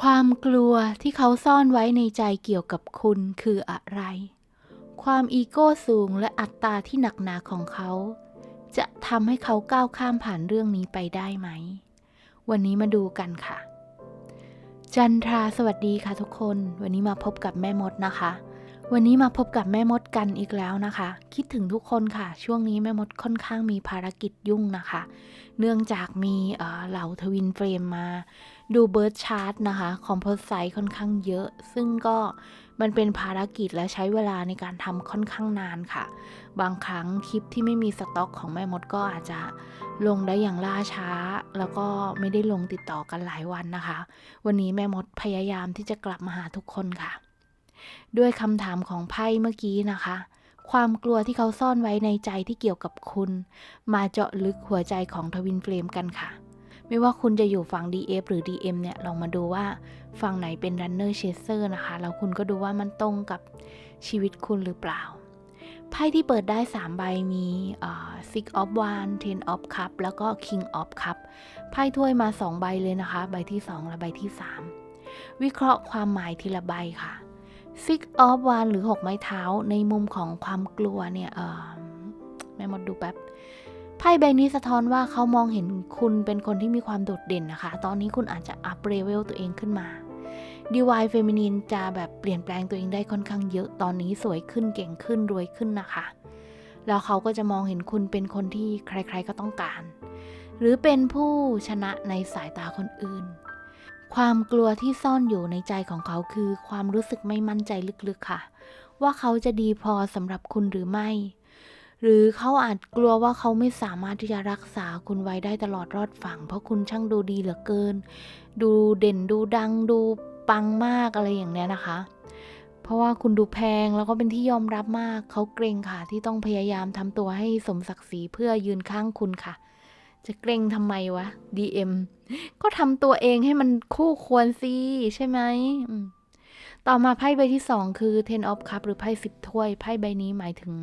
ความกลัวที่เขาซ่อนไว้ในใจเกี่ยวกับคุณคืออะไร ความอีโก้สูงและอัตตาที่หนักหนาของเขา จะทำให้เขาก้าวข้ามผ่านเรื่องนี้ไปได้ไหม วันนี้มาดูกันค่ะ จันทราสวัสดีค่ะทุกคน วันนี้มาพบกับแม่มดนะคะ วันนี้มาพบกับแม่มดกันอีกแล้วนะคะ คิดถึงทุกคนค่ะ ช่วงนี้แม่มดค่อนข้างมีภารกิจยุ่งนะคะ เนื่องจากมีเหล่าทวินเฟรมมาดูเบิร์ดชาร์ตนะคะคอมโพสไซต์ค่อนข้างเยอะ ซึ่งก็มันเป็นภารกิจและใช้เวลาในการทำค่อนข้างนานค่ะ บางครั้งคลิปที่ไม่มีสต็อกของแม่มดก็อาจจะลงได้อย่างล่าช้า แล้วก็ไม่ได้ลงติดต่อกันหลายวันนะคะ วันนี้แม่มดพยายามที่จะกลับมาหาทุกคนค่ะ ด้วยคำถามของไพ่เมื่อกี้นะคะ ความกลัวที่เขาซ่อนไว้ในใจที่เกี่ยวกับคุณ มาเจาะลึกหัวใจของทวินเฟลมกันค่ะ ไม่ว่าคุณจะอยู่ฝั่ง DF หรือ DM เนี่ย ลองมาดูว่าฝั่งไหนเป็น Runner Chaser นะคะ แล้วคุณก็ดูว่ามันตรงกับชีวิตคุณหรือเปล่าไพ่ที่เปิดได้ 3 ใบมี Six of Wands Ten of Cup แล้วก็ King of Cup ไพ่ถ้วยมา 2 ใบเลยนะคะ ใบที่ 2 และใบที่ 3 วิเคราะห์ความหมายทีละใบค่ะ Six of Wands หรือ6ไม้เท้าในมุมของความกลัวเนี่ยเออแม่มดดูแป๊บไพ่ใบนี้สะท้อนว่าเขามองเห็นคุณเป็นคนที่มีความโดดเด่นนะคะ ตอนนี้คุณอาจจะอัพเลเวลตัวเองขึ้นมาดีวายเฟมินีนจะแบบเปลี่ยนแปลงตัวเองได้ค่อนข้างเยอะตอนนี้สวยขึ้นเก่งขึ้นรวยขึ้นนะคะ แล้วเขาก็จะมองเห็นคุณเป็นคนที่ใครๆก็ต้องการ หรือเป็นผู้ชนะในสายตาคนอื่น ความกลัวที่ซ่อนอยู่ในใจของเขาคือ ความรู้สึกไม่มั่นใจลึกๆค่ะ ว่าเขาจะดีพอสำหรับคุณหรือไม่ หรือเขาอาจกลัวว่าเขาไม่สามารถที่จะรักษาคุณไว้ได้ตลอดรอดฝั่ง เพราะคุณช่างดูดีเหลือเกิน ดูเด่นดูดังดูปังมากอะไรอย่างเนี้ยนะคะ เพราะว่าคุณดูแพงแล้วก็เป็นที่ยอมรับมาก เขาเกรงค่ะที่ต้องพยายามทำตัวให้สมศักดิ์ศรีเพื่อยืนข้างคุณค่ะ จะเกรงทำไมวะ DM ก็ทำตัวเองให้มันคู่ควรสิใช่ไหม ต่อมาไพ่ใบที่สองคือ Ten of Cup หรือไพ่สิบถ้วย ไพ่ใบนี้หมายถึง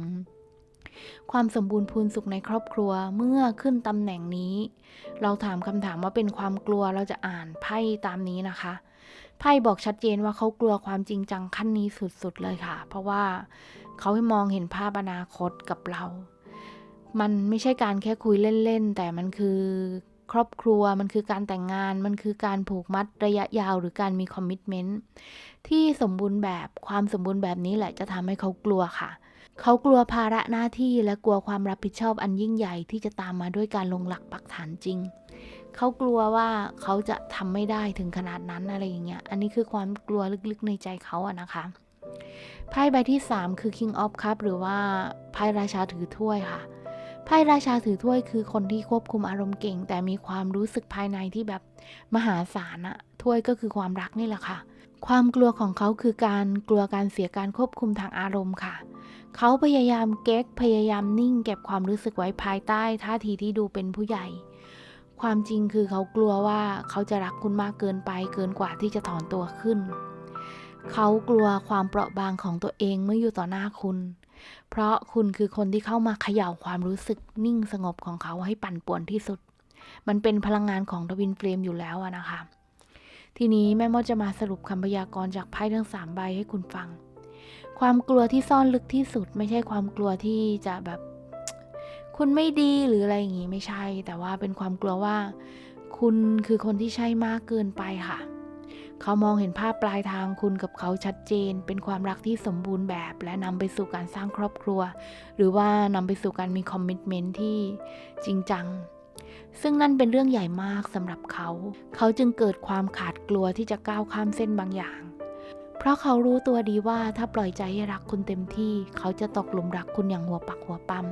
ความสมบูรณ์พูนสุขในครอบครัวเมื่อขึ้นตำแหน่งนี้ เราถามคำถามว่าเป็นความกลัวเราจะอ่านไพ่ตามนี้นะคะไพ่บอกชัดเจนว่าเขากลัวความจริงจังขั้นนี้สุดๆเลยค่ะ เพราะว่าเขาให้มองเห็นภาพอนาคตกับเรา มันไม่ใช่การแค่คุยเล่นๆ แต่มันคือครอบครัว มันคือการแต่งงาน มันคือการผูกมัดระยะยาวหรือการมีคอมมิชเมนต์ที่สมบูรณ์แบบ ความสมบูรณ์แบบนี้แหละจะทำให้เขากลัวค่ะ เขากลัวภาระหน้าที่และกลัวความรับผิดชอบอันยิ่งใหญ่ที่จะตามมาด้วยการลงหลักปักฐานจริง เขากลัวว่าเขาจะทำไม่ได้ถึงขนาดนั้นอะไรอย่างเงี้ย อันนี้คือความกลัวลึกๆในใจเขาอะนะคะไพ่ใบที่ 3 คือ King of Cup หรือว่าไพ่ราชาถือถ้วยค่ะ ไพ่ราชาถือถ้วยคือคนที่ควบคุมอารมณ์เก่ง แต่มีความรู้สึกภายในที่แบบมหาศาลอะถ้วยก็คือความรักนี่แหละค่ะ ความกลัวของเขาคือการกลัวการเสียการควบคุมทางอารมณ์ค่ะ เขาพยายามเก๊กพยายามนิ่ง เก็บความรู้สึกไว้ภายใต้ท่าทีที่ดูเป็นผู้ใหญ่ ความจริงคือเขากลัวว่าเขาจะรักคุณมากเกินไปเกินกว่าที่จะถอนตัวขึ้น เขากลัวความเปราะบางของตัวเองเมื่ออยู่ต่อหน้าคุณ เพราะคุณคือคนที่เข้ามาเขย่าความรู้สึกนิ่งสงบของเขาให้ปั่นป่วนที่สุด มันเป็นพลังงานของทวินเฟลมอยู่แล้วอะนะคะ ทีนี้แม่มดจะมาสรุปคำพยากรณ์จากไพ่ทั้งสามใบให้คุณฟัง ความกลัวที่ซ่อนลึกที่สุด ไม่ใช่ความกลัวที่จะแบบ คุณไม่ดีหรืออะไรอย่างงี้ไม่ใช่ แต่ว่าเป็นความกลัวว่า คุณคือคนที่ใช่มากเกินไปค่ะ เขามองเห็นภาพปลายทางคุณกับเขาชัดเจน เป็นความรักที่สมบูรณ์แบบ และนำไปสู่การสร้างครอบครัว หรือว่านำไปสู่การมีคอมมิชเมนต์ที่จริงจัง ซึ่งนั่นเป็นเรื่องใหญ่มากสำหรับเขา เขาจึงเกิดความขาดกลัวที่จะก้าวข้ามเส้นบางอย่าง เพราะเขารู้ตัวดีว่าถ้าปล่อยใจให้รักคุณเต็มที่ เขาจะตกหลุมรักคุณอย่างหัวปักหัวปั๊ม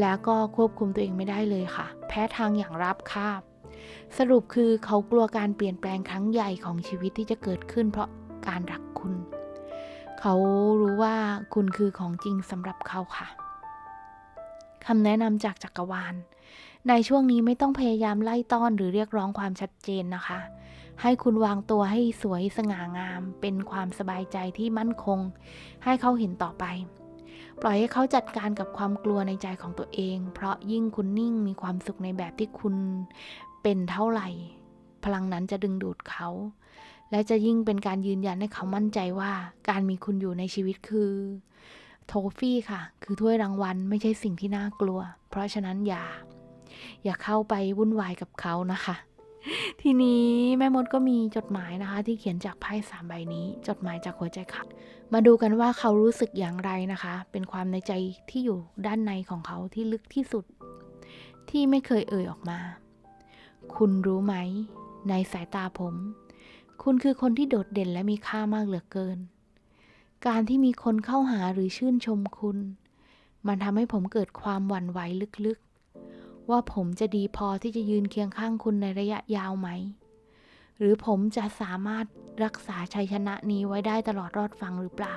แล้วก็ควบคุมตัวเองไม่ได้เลยค่ะ แพ้ทางอย่างราบคาบ สรุปคือเขากลัวการเปลี่ยนแปลงครั้งใหญ่ของชีวิตที่จะเกิดขึ้นเพราะการรักคุณ เขารู้ว่าคุณคือของจริงสำหรับเขาค่ะคำแนะนำจากจักรวาล ในช่วงนี้ไม่ต้องพยายามไล่ต้อนหรือเรียกร้องความชัดเจนนะคะ ให้คุณวางตัวให้สวยสง่างาม เป็นความสบายใจที่มั่นคง ให้เขาเห็นต่อไป ปล่อยให้เขาจัดการกับความกลัวในใจของตัวเอง เพราะยิ่งคุณนิ่งมีความสุขในแบบที่คุณ เป็นเท่าไหร่ พลังนั้นจะดึงดูดเขา และจะยิ่งเป็นการยืนยันให้เขามั่นใจว่า การมีคุณอยู่ในชีวิตคือโทฟี่ค่ะ คือถ้วยรางวัลไม่ใช่สิ่งที่น่ากลัว เพราะฉะนั้นอย่า อย่าเข้าไปวุ่นวายกับเขานะคะ ทีนี้แม่มดก็มีจดหมายนะคะ ที่เขียนจากไพ่สามใบนี้ จดหมายจากหัวใจค่ะ มาดูกันว่าเขารู้สึกอย่างไรนะคะ เป็นความในใจที่อยู่ด้านในของเขาที่ลึกที่สุด ที่ไม่เคยเอ่ยออกมา คุณรู้ไหม ในสายตาผม คุณคือคนที่โดดเด่นและมีค่ามากเหลือเกิน การที่มีคนเข้าหาหรือชื่นชมคุณ มันทำให้ผมเกิดความหวั่นไหวลึกๆ ว่าผมจะดีพอที่จะยืนเคียงข้างคุณในระยะยาวไหม หรือผมจะสามารถรักษาชัยชนะนี้ไว้ได้ตลอดรอดฟังหรือเปล่า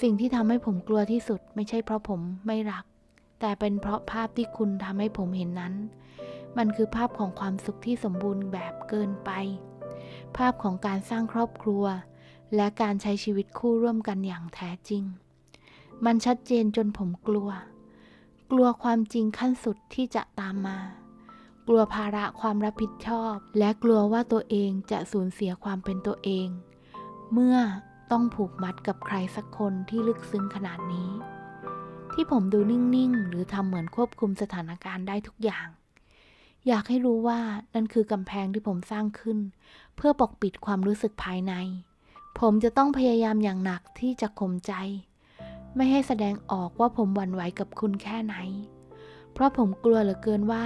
สิ่งที่ทำให้ผมกลัวที่สุดไม่ใช่เพราะผมไม่รัก แต่เป็นเพราะภาพที่คุณทำให้ผมเห็นนั้น มันคือภาพของความสุขที่สมบูรณ์แบบเกินไป ภาพของการสร้างครอบครัว และการใช้ชีวิตคู่ร่วมกันอย่างแท้จริง มันชัดเจนจนผมกลัว กลัวความจริงขั้นสุดที่จะตามมา กลัวภาระความรับผิดชอบ และกลัวว่าตัวเองจะสูญเสียความเป็นตัวเอง เมื่อต้องผูกมัดกับใครสักคนที่ลึกซึ้งขนาดนี้ ที่ผมดูนิ่ง ๆ หรือทำเหมือนควบคุมสถานการณ์ได้ทุกอย่าง อยากให้รู้ว่านั่นคือกำแพงที่ผมสร้างขึ้น เพื่อปกปิดความรู้สึกภายใน ผมจะต้องพยายามอย่างหนักที่จะข่มใจ ไม่ให้แสดงออกว่าผมหวั่นไหวกับคุณแค่ไหน เพราะผมกลัวเหลือเกินว่า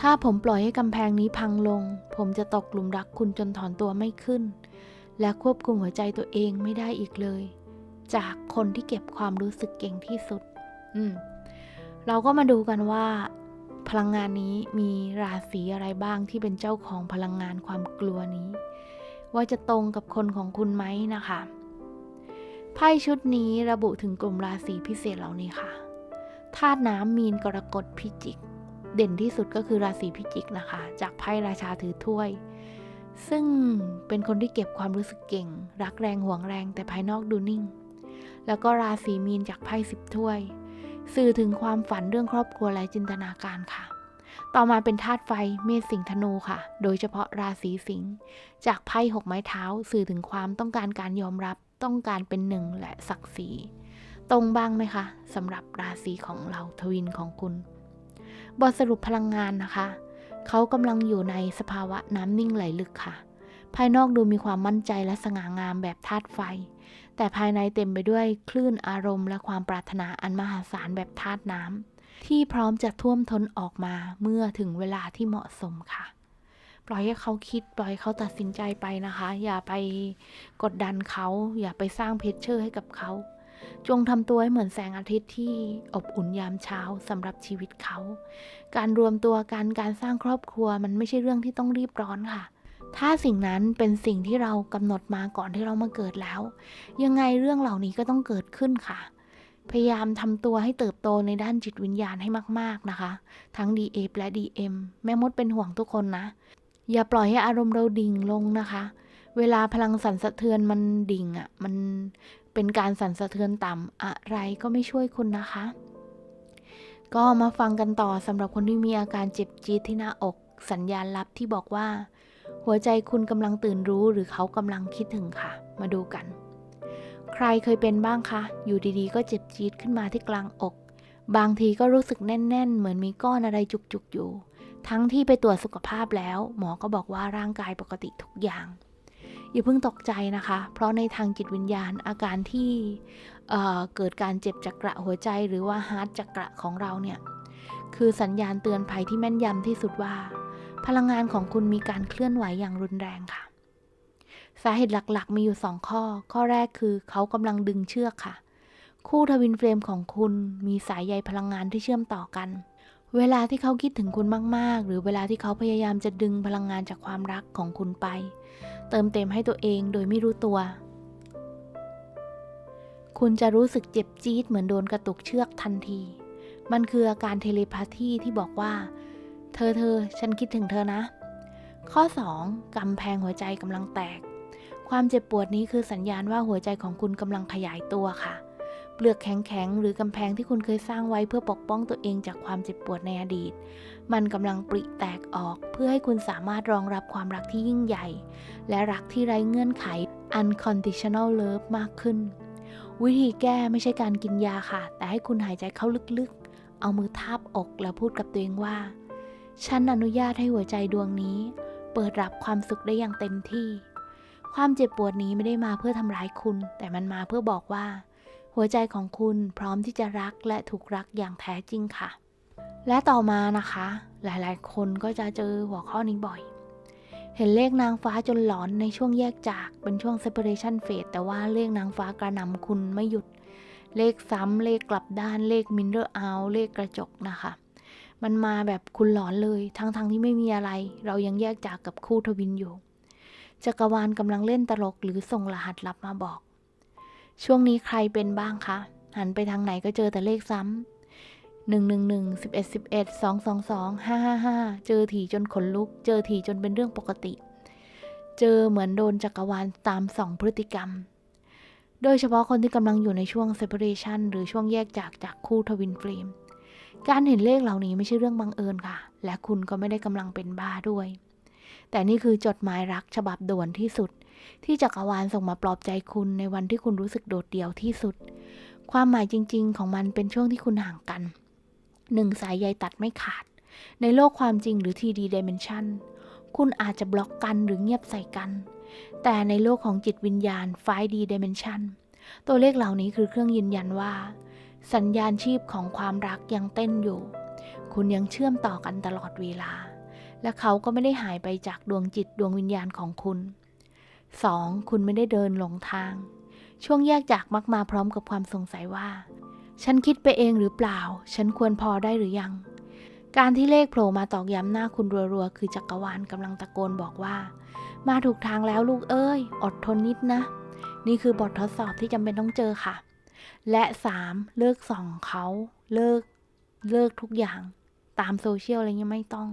ถ้าผมปล่อยให้กำแพงนี้พังลง ผมจะตกหลุมรักคุณจนถอนตัวไม่ขึ้น และควบคุมหัวใจตัวเองไม่ได้อีกเลย จากคนที่เก็บความรู้สึกเก่งที่สุด อืมเราก็มาดูกันว่า พลังงานนี้มีราศีอะไรบ้างที่เป็นเจ้าของพลังงานความกลัวนี้ ว่าจะตรงกับคนของคุณไหมนะคะไพ่ชุดนี้ระบุถึงกลุ่มราศีพิเศษเหล่านี้ค่ะธาตุน้ำมีนกรกฎพิจิก เด่นที่สุดก็คือราศีพิจิกนะคะ จากไพ่ราชาถือถ้วย ซึ่งเป็นคนที่เก็บความรู้สึกเก่ง รักแรงห่วงแรงแต่ภายนอกดูนิ่ง แล้วก็ราศีมีนจากไพ่สิบถ้วย สื่อถึงความฝันเรื่องครอบครัวและจินตนาการค่ะ ต่อมาเป็นธาตุไฟเมษสิงธนูค่ะ โดยเฉพาะราศีสิงห์จากไพ่หกไม้เท้า สื่อถึงความต้องการการยอมรับต้องการเป็นหนึ่งและศักดิ์ศรีตรงบ้างไหมคะสำหรับราศีของเราทวินของคุณ บทสรุปพลังงานนะคะ เขากำลังอยู่ในสภาวะน้ำนิ่งไหลลึกค่ะ ภายนอกดูมีความมั่นใจและสง่างามแบบธาตุไฟ แต่ภายในเต็มไปด้วยคลื่นอารมณ์และความปรารถนาอันมหาศาลแบบธาตุน้ำที่พร้อมจะท่วมท้นออกมาเมื่อถึงเวลาที่เหมาะสมค่ะ ปล่อยให้เขาคิดปล่อยให้เขาตัดสินใจไปนะคะ อย่าไปกดดันเขา อย่าไปสร้างเพชเชอร์ให้กับเขา จงทำตัวให้เหมือนแสงอาทิตย์ที่อบอุ่นยามเช้าสำหรับชีวิตเขา การรวมตัวกันการสร้างครอบครัวมันไม่ใช่เรื่องที่ต้องรีบร้อนค่ะ ถ้าสิ่งนั้นเป็นสิ่งที่เรากำหนดมาก่อนที่เรามาเกิดแล้ว ยังไงเรื่องเหล่านี้ก็ต้องเกิดขึ้นค่ะ พยายามทำตัวให้เติบโตในด้านจิตวิญญาณให้มาก ๆนะคะ ทั้ง DA และ DM แม่มดเป็นห่วงทุกคนนะ อย่าปล่อยให้อารมณ์เราดิ่งลงนะคะ เวลาพลังสั่นสะเทือนมันดิ่งอะ่ะ มันเป็นการสั่นสะเทือนต่ำอะไรก็ไม่ช่วยคุณนะคะ ก็มาฟังกันต่อสำหรับคนที่มีอาการเจ็บจี๊ดที่หน้าอก สัญญาณลับที่บอกว่า หัวใจคุณกำลังตื่นรู้หรือเขากำลังคิดถึงค่ะ มาดูกัน ใครเคยเป็นบ้างคะ อยู่ดีๆ ก็เจ็บจี๊ดขึ้นมาที่กลางอก บางทีก็รู้สึกแน่น ๆ เหมือนมีก้อนอะไรจุกๆอยู่ ทั้งที่ไปตรวจสุขภาพแล้ว หมอก็บอกว่าร่างกายปกติทุกอย่าง อย่าเพิ่งตกใจนะคะ เพราะในทางจิตวิญญาณอาการที่เเกิดการเจ็บจักระหัวใจหรือว่าฮาร์ดจักระของเราเนี่ย คือสัญญาณเตือนภัยที่แม่นยำที่สุดว่า พลังงานของคุณมีการเคลื่อนไหวอย่างรุนแรงค่ะ สาเหตุหลักๆ มีอยู่ 2 ข้อ ข้อแรกคือเขากำลังดึงเชือกค่ะ คู่ทวินเฟรมของคุณมีสายใยพลังงานที่เชื่อมต่อกัน เวลาที่เขาคิดถึงคุณมากๆ หรือเวลาที่เขาพยายามจะดึงพลังงานจากความรักของคุณไป เติมเต็มให้ตัวเองโดยไม่รู้ตัว คุณจะรู้สึกเจ็บจี๊ดเหมือนโดนกระตุกเชือกทันที มันคืออาการเทเลพาธีที่บอกว่า ธอเธอฉันคิดถึงเธอนะ ข้อ 2. กำแพงหัวใจกำลังแตก ความเจ็บปวดนี้คือสัญญาณว่าหัวใจของคุณกำลังขยายตัวค่ะ เปลือกแข็งๆหรือกำแพงที่คุณเคยสร้างไว้เพื่อปกป้องตัวเองจากความเจ็บปวดในอดีต มันกำลังปริแตกออก เพื่อให้คุณสามารถรองรับความรักที่ยิ่งใหญ่ และรักที่ไร้เงื่อนไข unconditional love มากขึ้น วิธีแก้ไม่ใช่การกินยาค่ะ แต่ให้คุณหายใจเข้าลึกๆ เอามือทาบอกแล้วพูดกับตัวเองว่า ฉันอนุญาตให้หัวใจดวงนี้ เปิดรับความสุขได้อย่างเต็มที่ ความเจ็บปวดนี้ไม่ได้มาเพื่อทำร้ายคุณ แต่มันมาเพื่อบอกว่า หัวใจของคุณพร้อมที่จะรักและถูกรักอย่างแท้จริงค่ะ และต่อมานะคะ หลายๆ คนก็จะเจอหัวข้อนี้บ่อย เห็นเลขนางฟ้าจนหลอนในช่วงแยกจากเป็นช่วง separation phase แต่ว่าเลขนางฟ้ากระนำคุณไม่หยุด เลขซ้ำเลขกลับด้านเลขมินเ r อร์เอาเลขกระจกนะคะ มันมาแบบคุณหลอนเลย ทั้งๆทที่ไม่มีอะไร เรายังแยกจากกับคู่ทวินอยู่ จักรวาลกำลังเล่นตลกหรือส่งรหัสลับมาบอก ช่วงนี้ใครเป็นบ้างคะ หันไปทางไหนก็เจอแต่เลขซ้ำหนึ่งหนึ่งหนึ่งสิบเอ็ดสิบเอ็ดสองสองสองห้าห้าห้าเจอถี่จนขนลุก เจอถี่จนเป็นเรื่องปกติ เจอเหมือนโดนจักรวาลตามสองพฤติกรรม โดยเฉพาะคนที่กำลังอยู่ในช่วง separation หรือช่วงแยกจากจากคู่ทวินเฟรม การเห็นเลขเหล่านี้ไม่ใช่เรื่องบังเอิญค่ะ และคุณก็ไม่ได้กำลังเป็นบ้าด้วย แต่นี่คือจดหมายรักฉบับด่วนที่สุด ที่จักรวาลส่งมาปลอบใจคุณในวันที่คุณรู้สึกโดดเดี่ยวที่สุด ความหมายจริง ๆ ของมันเป็นช่วงที่คุณห่างกันหนึ่งสายใยตัดไม่ขาด ในโลกความจริงหรือ 3D Dimension คุณอาจจะบล็อกกันหรือเงียบใส่กัน แต่ในโลกของจิตวิญญาณ 5D Dimension ตัวเลขเหล่านี้คือเครื่องยืนยันว่า สัญญาณชีพของความรักยังเต้นอยู่ คุณยังเชื่อมต่อกันตลอดเวลา และเขาก็ไม่ได้หายไปจากดวงจิตดวงวิญญาณของคุณ 2. คุณไม่ได้เดินหลงทาง ช่วงแยกจากมักมาพร้อมกับความสงสัยว่า ฉันคิดไปเองหรือเปล่า ฉันควรพอได้หรือยัง การที่เลขโผล่มาตอกย้ำหน้าคุณรัวๆ คือจักรวาลกำลังตะโกนบอกว่า มาถูกทางแล้วลูกเอ้ย อดทนนิดนะ นี่คือบททดสอบที่จำเป็นต้องเจอค่ะ และ 3. เลิกส่องเขาเลิกเลิกทุกอย่างตามโซเชียลอะไรเงี้ยไม่ต้อง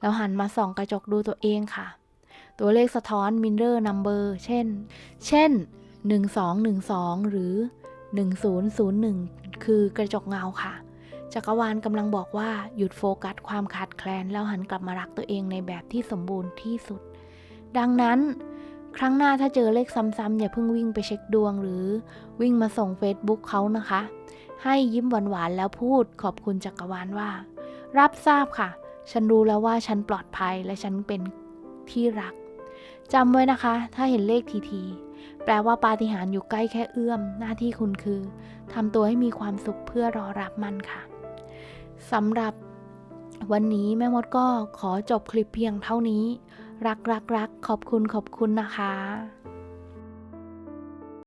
แล้วหันมาส่องกระจกดูตัวเองค่ะ ตัวเลขสะท้อน mirror number เช่น เช่น 1212 หรือ 1001 คือกระจกเงาค่ะจักรวาลกำลังบอกว่าหยุดโฟกัสความขาดแคลน แล้วหันกลับมารักตัวเองในแบบที่สมบูรณ์ที่สุด ดังนั้น ครั้งหน้าถ้าเจอเลขซ้ำๆอย่าเพิ่งวิ่งไปเช็คดวงหรือวิ่งมาส่ง Facebook เขานะคะ ให้ยิ้มหวานๆแล้วพูดขอบคุณจักรวาลว่า รับทราบค่ะ ฉันรู้แล้วว่าฉันปลอดภัยและฉันเป็นที่รักจำไว้นะคะ ถ้าเห็นเลขทีทีแปลว่าปาฏิหาริย์อยู่ใกล้แค่เอื้อม หน้าที่คุณคือทำตัวให้มีความสุขเพื่อรอรับมันค่ะสำหรับวันนี้แม่มดก็ขอจบคลิปเพียงเท่านี้ รักรักรักขอบคุณขอบคุณนะคะ